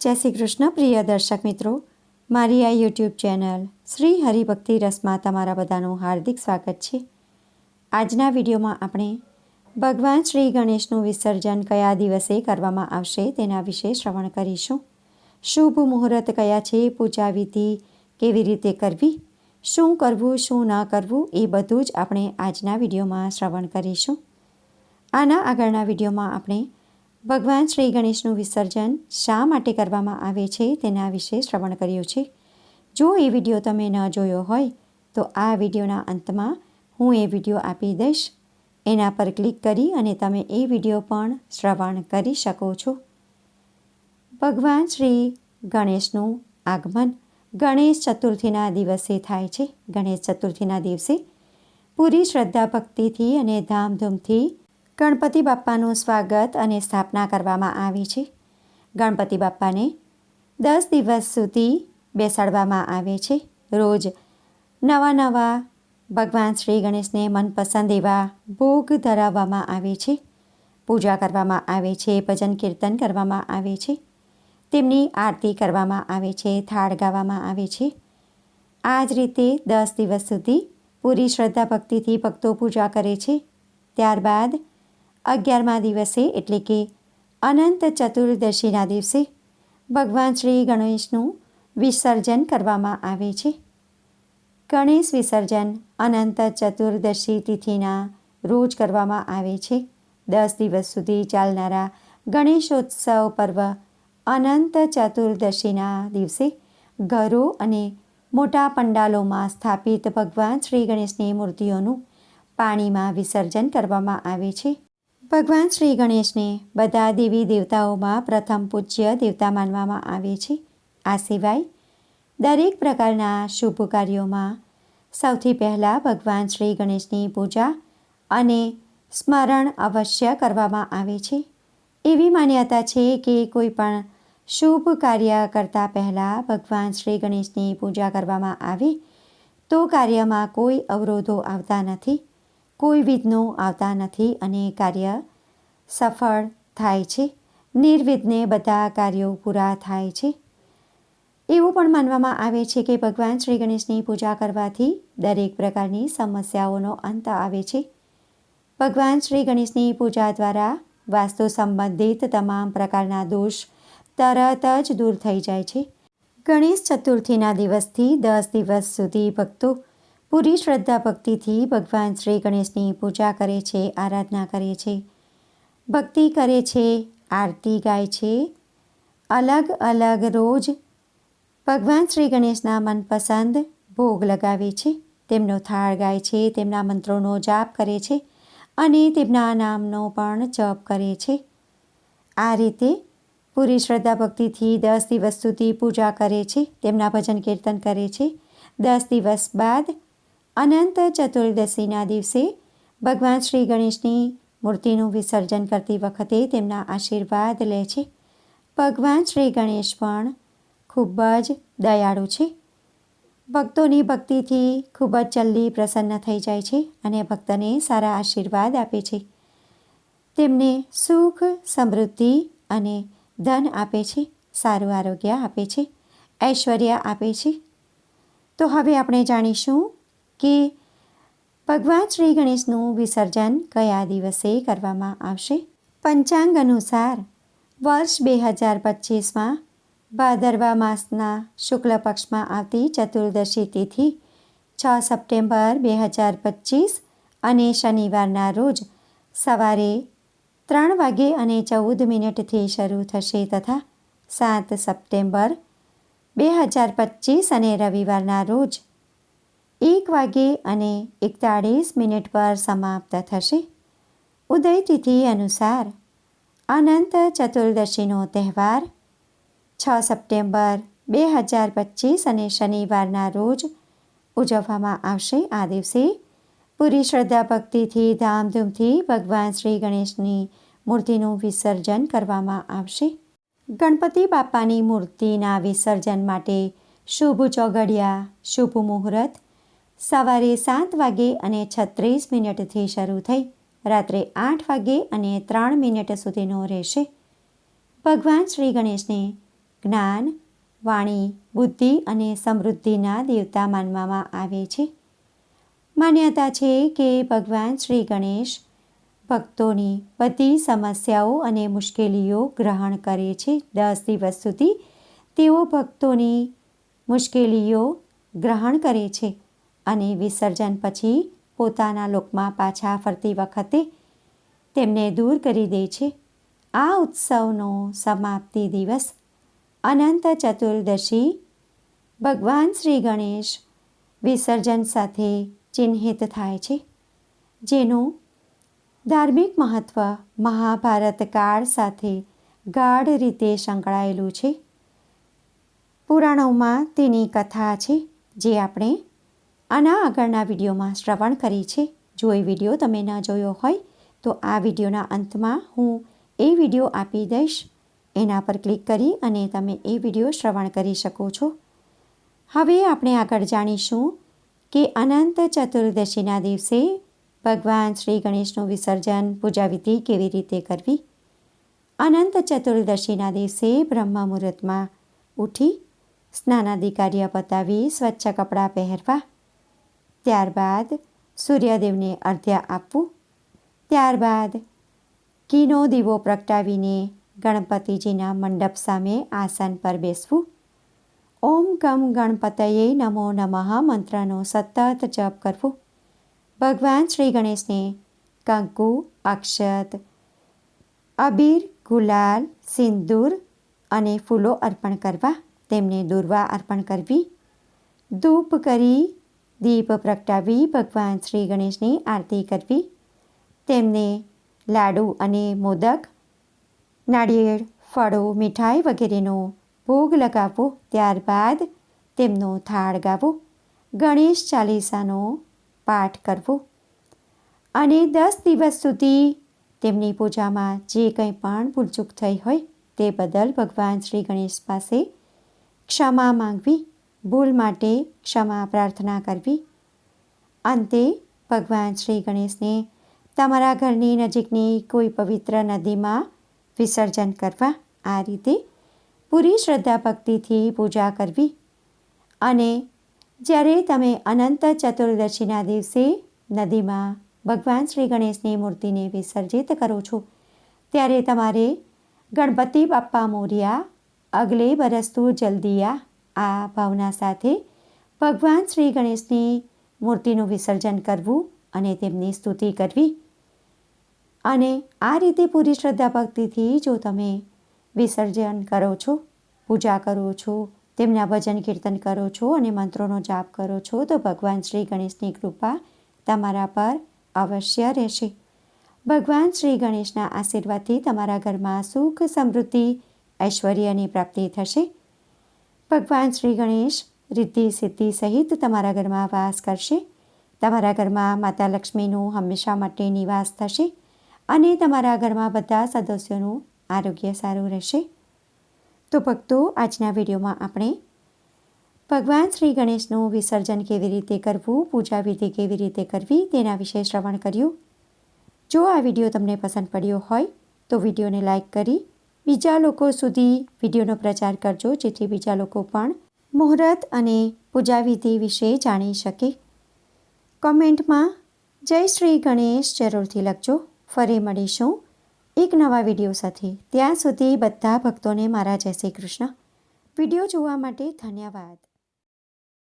જય શ્રી કૃષ્ણ, પ્રિય દર્શક મિત્રો. મારી આ યુટ્યુબ ચેનલ શ્રી હરિભક્તિ રસમાં તમારા બધાનું હાર્દિક સ્વાગત છે. આજના વિડીયોમાં આપણે ભગવાન શ્રી ગણેશનું વિસર્જન કયા દિવસે કરવામાં આવશે તેના વિશે શ્રવણ કરીશું. શુભ મુહૂર્ત કયા છે, પૂજા વિધિ કેવી રીતે કરવી, શું કરવું, શું ન કરવું, એ બધું જ આપણે આજના વિડીયોમાં શ્રવણ કરીશું. આના આગળના વિડીયોમાં આપણે ભગવાન શ્રી ગણેશનું વિસર્જન શા માટે કરવામાં આવે છે તેના વિશે શ્રવણ કર્યું છે. જો એ વીડિયો તમે ન જોયો હોય, તો આ વિડીયોના અંતમાં હું એ વીડિયો આપી દઈશ. એના પર ક્લિક કરી અને તમે એ વીડિયો પણ શ્રવણ કરી શકો છો. ભગવાન શ્રી ગણેશનું આગમન ગણેશ ચતુર્થીના દિવસે થાય છે. ગણેશ ચતુર્થીના દિવસે પૂરી શ્રદ્ધા ભક્તિથી અને ધામધૂમથી ગણપતિ બાપ્પાનું સ્વાગત અને સ્થાપના કરવામાં આવી છે. ગણપતિ બાપ્પાને દસ દિવસ સુધી બેસાડવામાં આવે છે. રોજ નવા નવા ભગવાન શ્રી ગણેશને મનપસંદ એવા ભોગ ધરાવવામાં આવે છે. પૂજા કરવામાં આવે છે, ભજન કીર્તન કરવામાં આવે છે. તેમની આરતી કરવામાં આવે છે, થાળ ગાવામાં આવે છે. આ જ રીતે દસ દિવસ સુધી પૂરી શ્રદ્ધા ભક્તિથી ભક્તો પૂજા કરે છે. ત્યારબાદ અગિયારમા દિવસે, એટલે કે અનંત ચતુર્દશીના દિવસે, ભગવાન શ્રી ગણેશનું વિસર્જન કરવામાં આવે છે. ગણેશ વિસર્જન અનંત ચતુર્દશી તિથિના રોજ કરવામાં આવે છે. દસ દિવસ સુધી ચાલનારા ગણેશોત્સવ પર્વ અનંત ચતુર્દશીના દિવસે ઘરો અને મોટા પંડાલોમાં સ્થાપિત ભગવાન શ્રી ગણેશની મૂર્તિઓનું પાણીમાં વિસર્જન કરવામાં આવે છે. ભગવાન શ્રી ગણેશને બધા દેવી દેવતાઓમાં પ્રથમ પૂજ્ય દેવતા માનવામાં આવે છે. આ સિવાય દરેક પ્રકારના શુભ કાર્યોમાં સૌથી પહેલાં ભગવાન શ્રી ગણેશની પૂજા અને સ્મરણ અવશ્ય કરવામાં આવે છે. એવી માન્યતા છે કે કોઈ પણ શુભ કાર્ય કરતાં પહેલાં ભગવાન શ્રી ગણેશની પૂજા કરવામાં આવે તો કાર્યમાં કોઈ અવરોધો આવતા નથી. કોઈ વિઘ્નો આવતા નથી અને કાર્ય સફળ થાય છે. નિર્વિઘ્ને બધા કાર્યો પૂરા થાય છે. એવું પણ માનવામાં આવે છે કે ભગવાન શ્રી ગણેશની પૂજા કરવાથી દરેક પ્રકારની સમસ્યાઓનો અંત આવે છે. ભગવાન શ્રી ગણેશની પૂજા દ્વારા વાસ્તુ સંબંધિત તમામ પ્રકારના દોષ તરત જ દૂર થઈ જાય છે. ગણેશ ચતુર્થીના દિવસથી દસ દિવસ સુધી ભક્તો પૂરી શ્રદ્ધા ભક્તિથી ભગવાન શ્રી ગણેશની પૂજા કરે છે, આરાધના કરે છે. ભક્તિ કરે છે, આરતી ગાય છે. અલગ અલગ રોજ ભગવાન શ્રી ગણેશના મનપસંદ ભોગ લગાવે છે. તેમનો થાળ ગાય છે, તેમના મંત્રોનો જાપ કરે છે અને તેમના નામનો પણ જપ કરે છે. આ રીતે પૂરી શ્રદ્ધા ભક્તિથી દસ દિવસ સુધી પૂજા કરે છે, તેમના ભજન કીર્તન કરે છે. દસ દિવસ બાદ અનંત ચતુર્દશીના દિવસે ભગવાન શ્રી ગણેશની મૂર્તિનું વિસર્જન કરતી વખતે તેમના આશીર્વાદ લે છે. ભગવાન શ્રી ગણેશ પણ ખૂબ જ દયાળુ છે. ભક્તોની ભક્તિથી ખૂબ જ જલ્દી પ્રસન્ન થઈ જાય છે અને ભક્તને સારા આશીર્વાદ આપે છે. તેમને સુખ, સમૃદ્ધિ અને ધન આપે છે, સારું આરોગ્ય આપે છે, ઐશ્વર્ય આપે છે. તો હવે આપણે જાણીશું કે ભગવાન શ્રી ગણેશનું વિસર્જન કયા દિવસે કરવામાં આવશે? પંચાંગ અનુસાર વર્ષ બે હજાર પચીસમાં ભાદરવા માસના શુક્લ પક્ષમાં આવતી ચતુર્દશી તિથિ છ સપ્ટેમ્બર બે હજાર પચીસ અને શનિવારના રોજ સવારે ત્રણ વાગે અને ચૌદ મિનિટથી શરૂ થશે તથા સાત સપ્ટેમ્બર બે હજાર પચીસ અને રવિવારના રોજ એક વાગે અને એકતાળીસ મિનિટ પર સમાપ્ત થશે. ઉદય તિથિ અનુસાર અનંત ચતુર્દશીનો તહેવાર છ સપ્ટેમ્બર બે હજાર પચીસ અને શનિવારના રોજ ઉજવવામાં આવશે. આ દિવસે પૂરી શ્રદ્ધા ભક્તિથી ધામધૂમથી ભગવાન શ્રી ગણેશની મૂર્તિનું વિસર્જન કરવામાં આવશે. ગણપતિ બાપાની મૂર્તિના વિસર્જન માટે શુભ ચોગડિયા, શુભ મુહૂર્ત સવારે સાત વાગે અને છત્રીસ મિનિટથી શરૂ થઈ, રાત્રે આઠ વાગે અને ત્રણ મિનિટ સુધીનો રહેશે. ભગવાન શ્રી ગણેશને જ્ઞાન, વાણી, બુદ્ધિ અને સમૃદ્ધિના દેવતા માનવામાં આવે છે. માન્યતા છે કે ભગવાન શ્રી ગણેશ ભક્તોની બધી સમસ્યાઓ અને મુશ્કેલીઓ ગ્રહણ કરે છે. દસ દિવસ સુધી તેઓ ભક્તોની મુશ્કેલીઓ ગ્રહણ કરે છે. અને વિસર્જન પછી પોતાના લોકમાં પાછા ફરતી વખતે તેમને દૂર કરી દે છે. આ ઉત્સવનો સમાપ્તિ દિવસ અનંત ચતુર્દશી ભગવાન શ્રી ગણેશ વિસર્જન સાથે ચિહ્નિત થાય છે, જેનું ધાર્મિક મહત્ત્વ મહાભારત કાળ સાથે ગાઢ રીતે સંકળાયેલું છે. પુરાણોમાં તેની કથા છે, જે આપણે આના આગળના વિડીયોમાં શ્રવણ કરી છે. જો એ વીડિયો તમે ન જોયો હોય, તો આ વિડીયોના અંતમાં હું એ વીડિયો આપી દઈશ. એના પર ક્લિક કરી અને તમે એ વીડિયો શ્રવણ કરી શકો છો. હવે આપણે આગળ જાણીશું કે અનંત ચતુર્દશીના દિવસે ભગવાન શ્રી ગણેશનું વિસર્જન પૂજાવિધિ કેવી રીતે કરવી? અનંત ચતુર્દશીના દિવસે બ્રહ્મ મુહૂર્તમાં ઉઠી સ્નાનાદિ કાર્ય પતાવી સ્વચ્છ કપડાં પહેરવા ત્યારબાદ સૂર્યદેવને અર્ધ્ય આપવું. ત્યારબાદ કીનો દીવો પ્રગટાવીને ગણપતિજીના મંડપ સામે આસન પર બેસવું. ઓમ કમ ગણપતયે નમો નમઃ મંત્રનો સતત જપ કરવો. ભગવાન શ્રી ગણેશને કંકુ, અક્ષત, અબીર, ગુલાલ, સિંદૂર અને ફૂલો અર્પણ કરવા, તેમને દુર્વા અર્પણ કરવી. ધૂપ કરી દીપ પ્રગટાવી ભગવાન શ્રી ગણેશની આરતી કરવી. તેમને લાડુ અને મોદક, નાળિયેર, ફળો, મીઠાઈ વગેરેનો ભોગ લગાવવો. ત્યારબાદ તેમનો થાળ ગાવો. ગણેશ ચાલીસાનો પાઠ કરવો. અને દસ દિવસ સુધી તેમની પૂજામાં જે કંઈ પણ ભૂલચૂક થઈ હોય તે બદલ ભગવાન શ્રી ગણેશ પાસે ક્ષમા માંગવી. ભૂલ માટે ક્ષમા પ્રાર્થના કરવી. અંતે ભગવાન શ્રી ગણેશને તમારા ઘરની નજીકની કોઈ પવિત્ર નદીમાં વિસર્જન કરવા આ રીતે પૂરી શ્રદ્ધા ભક્તિથી પૂજા કરવી. અને જ્યારે તમે અનંત ચતુર્દશીના દિવસે નદીમાં ભગવાન શ્રી ગણેશની મૂર્તિને વિસર્જિત કરો છો, ત્યારે તમારે ગણપતિ બાપ્પા મોર્યા અગલે બરસતું જલ્દીયા આ ભાવના સાથે ભગવાન શ્રી ગણેશની મૂર્તિનું વિસર્જન કરવું અને તેમની સ્તુતિ કરવી. અને આ રીતે પૂરી શ્રદ્ધા ભક્તિથી જો તમે વિસર્જન કરો છો, પૂજા કરો છો, તેમના ભજન કીર્તન કરો છો અને મંત્રોનો જાપ કરો છો, તો ભગવાન શ્રી ગણેશની કૃપા તમારા પર અવશ્ય રહેશે. ભગવાન શ્રી ગણેશના આશીર્વાદથી તમારા ઘરમાં સુખ, સમૃદ્ધિ, ઐશ્વર્યની પ્રાપ્તિ થશે. ભગવાન શ્રી ગણેશ રિદ્ધિ સિદ્ધિ સહિત તમારા ઘરમાં વાસ કરશે. તમારા ઘરમાં માતા લક્ષ્મીનું હંમેશા માટે નિવાસ થશે અને તમારા ઘરમાં બધા સદસ્યોનું આરોગ્ય સારું રહેશે. તો ભક્તો, આજના વિડીયોમાં આપણે ભગવાન શ્રી ગણેશનું વિસર્જન કેવી રીતે કરવું, પૂજા વિધિ કેવી રીતે કરવી તેના વિશે શ્રવણ કર્યું. જો આ વીડિયો તમને પસંદ પડ્યો હોય તો વિડીયોને લાઇક કરી બીજા લોકો સુધી વિડીયોનો પ્રચાર કરજો, જેથી બીજા લોકો પણ મુહૂર્ત અને પૂજાવિધિ વિશે જાણી શકે. કોમેન્ટમાં જય શ્રી ગણેશ જરૂરથી લખજો. ફરી મળીશું એક નવા વીડિયો સાથે. ત્યાં સુધી બધા ભક્તોને મારા જય શ્રી કૃષ્ણ. વીડિયો જોવા માટે ધન્યવાદ.